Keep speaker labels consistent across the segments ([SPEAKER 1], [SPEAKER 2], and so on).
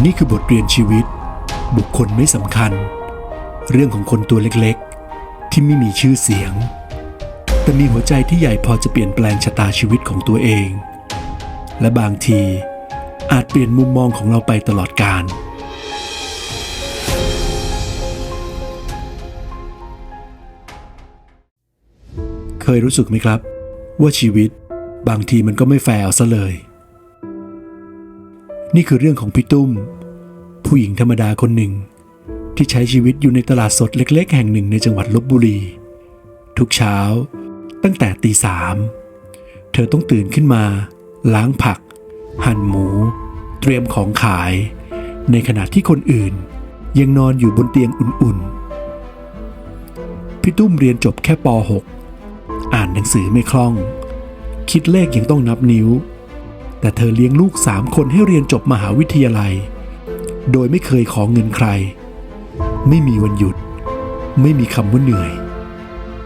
[SPEAKER 1] นี่คือบทเรียนชีวิต บุคคลไม่สำคัญ เรื่องของคนตัวเล็กๆ ที่ไม่มีชื่อเสียง แต่มีหัวใจที่ใหญ่พอจะเปลี่ยนแปลงชะตาชีวิตของตัวเอง และบางทีอาจเปลี่ยนมุมมองของเราไปตลอดกาลเคยรู้สึกไหมครับ ว่าชีวิตบางทีมันก็ไม่แฟร์เอาซะเลย นี่คือเรื่องของพี่ตุ้ม ผู้หญิงธรรมดาคนหนึ่ง ที่ใช้ชีวิตอยู่ในตลาดสดเล็ก ๆ แห่งหนึ่งในจังหวัดลบบุรี ทุกเช้า ตั้งแต่ตีสามเธอต้องตื่นขึ้นมา ล้างผัก หั่นหมู เตรียมของขาย ในขณะที่คนอื่น ยังนอนอยู่บนเตียงอุ่นๆพี่ตุ้มเรียนจบแค่ป .6 อ่านหนังสือไม่คล่อง คิดเลขยังต้องนับนิ้ว แต่เธอเลี้ยงลูกสามคนให้เรียนจบมหาวิทยาลัย โดยไม่เคยขอเงินใคร ไม่มีวันหยุด ไม่มีคำว่าเหนื่อย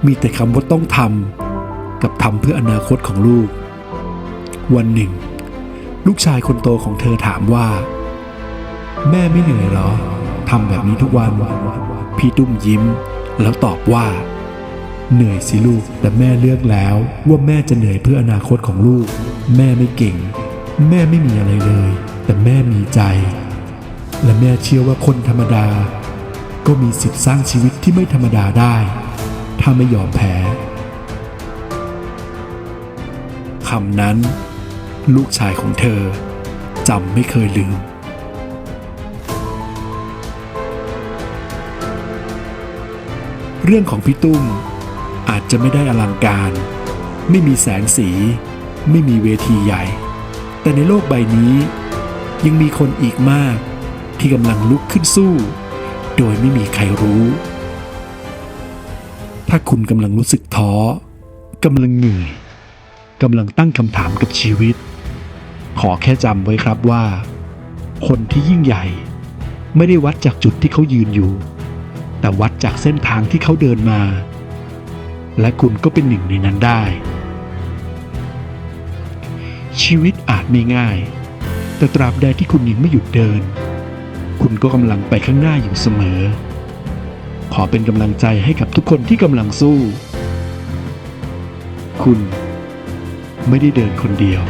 [SPEAKER 1] มีแต่คำว่าต้องทำกับทำเพื่ออนาคตของลูก วันหนึ่ง ลูกชายคนโตของเธอถามว่า แม่ไม่เหนื่อยเหรอทำแบบนี้ทุกวัน พี่ตุ้มยิ้ม แล้วตอบว่า เหนื่อยสิลูกแต่แม่เลือกแล้วว่าแม่จะเหนื่อยเพื่ออนาคตของลูก แม่ไม่เก่ง แม่ไม่มีอะไรเลย แต่แม่มีใจ และแม่เชื่อว่าคนธรรมดา ก็มีสิทธิ์สร้างชีวิตที่ไม่ธรรมดาได้ ถ้าไม่ยอมแพ้คำนั้น ลูกชายของเธอจำไม่เคยลืมเรื่องของพี่ตุ้มอาจจะไม่ได้อลังการ ไม่มีแสงสี ไม่มีเวทีใหญ่ แต่ในโลกใบนี้ ยังมีคนอีกมาก ที่กำลังลุกขึ้นสู้ โดยไม่มีใครรู้ ถ้าคุณกำลังรู้สึกท้อกำลังเหนื่อยกำลังตั้งคำถามกับชีวิต ขอแค่จำไว้ครับว่า คนที่ยิ่งใหญ่ ไม่ได้วัดจากจุดที่เขายืนอยู่ แต่วัดจากเส้นทางที่เขาเดินมา และคุณก็เป็นหนึ่งในนั้นได้ ชีวิตอาจไม่ง่าย แต่ตราบใดที่คุณยังไม่หยุดเดิน คุณก็กำลังไปข้างหน้าอยู่เสมอ ขอเป็นกำลังใจให้กับทุกคนที่กำลังสู้ คุณไม่ได้เดินคนเดียว